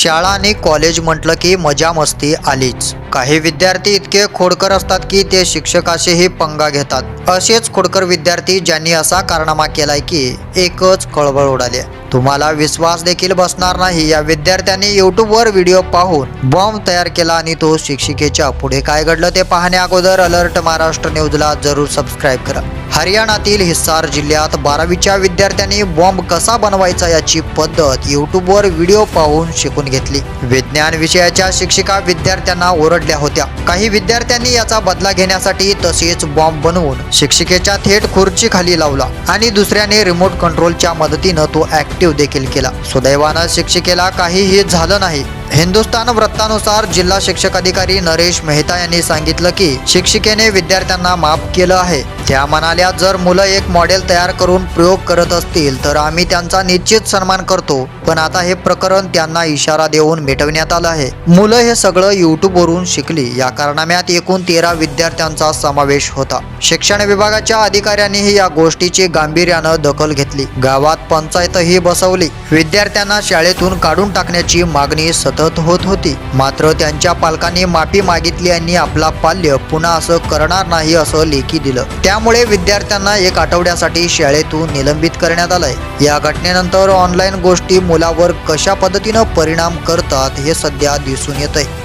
शाळा आणि कॉलेज म्हटलं की मजा मस्ती आलीच. काही विद्यार्थी इतके खोडकर असतात की ते शिक्षकाशीही पंगा घेतात. असेच खोडकर विद्यार्थी ज्यांनी असा कारनामा केलाय की एकच कळबळ उडाली. आहे. तुम्हाला विश्वास देखील बसणार नाही. या विद्यार्थ्यांनी युट्यूबवर व्हिडिओ पाहून बॉम्ब तयार केला आणि तो शिक्षिकेच्या पुढे काय घडलं ते पाहण्या अगोदर अलर्ट महाराष्ट्र न्यूजला जरूर सबस्क्राईब करा. हरियाणातील हिसार जिल्ह्यात बारावीच्या विद्यार्थ्यांनी बॉम्ब कसा बनवायचा याची पद्धत युट्यूबवर व्हिडिओ पाहून शिकून घेतली. विज्ञान विषयाच्या शिक्षिका विद्यार्थ्यांना ओरडल्या होत्या. काही विद्यार्थ्यांनी याचा बदला घेण्यासाठी तसेच बॉम्ब बनवून शिक्षिकेच्या थेट खुर्ची खाली लावला आणि दुसऱ्याने रिमोट कंट्रोलच्या मदतीनं तो ऍक्टिव्ह देखील केला. सुदैवानं शिक्षिकेला काहीही झालं नाही. हिंदुस्थान वृत्तानुसार जिल्हा शिक्षक अधिकारी नरेश मेहता यांनी सांगितलं की शिक्षिकेने विद्यार्थ्यांना माफ केलं आहे. त्या म्हणाल्या जर मुलं एक मॉडेल तयार करून प्रयोग करत असतील तर आम्ही त्यांचा निश्चित सन्मान करतो. पण आता हे प्रकरण त्यांना इशारा देऊन मिटवण्यात आलं आहे. मुलं हे सगळं युट्यूबवरून शिकली. या कारणाम्यात एकूण तेरा विद्यार्थ्यांचा समावेश होता. शिक्षण विभागाच्या अधिकाऱ्यांनीही या गोष्टीची गांभीर्यानं दखल घेतली. गावात पंचायतही बसवली. विद्यार्थ्यांना शाळेतून काढून टाकण्याची मागणी सतत सतत होत होती. मात्र त्यांच्या पालकांनी माफी मागितली आणि आपला पाल्य पुन्हा असं करणार नाही असं लेखी दिलं. त्यामुळे विद्यार्थ्यांना एक आठवड्यासाठी शाळेतून निलंबित करण्यात आलंय. या घटनेनंतर ऑनलाईन गोष्टी मुलावर कशा पद्धतीनं परिणाम करतात हे सध्या दिसून येत आहे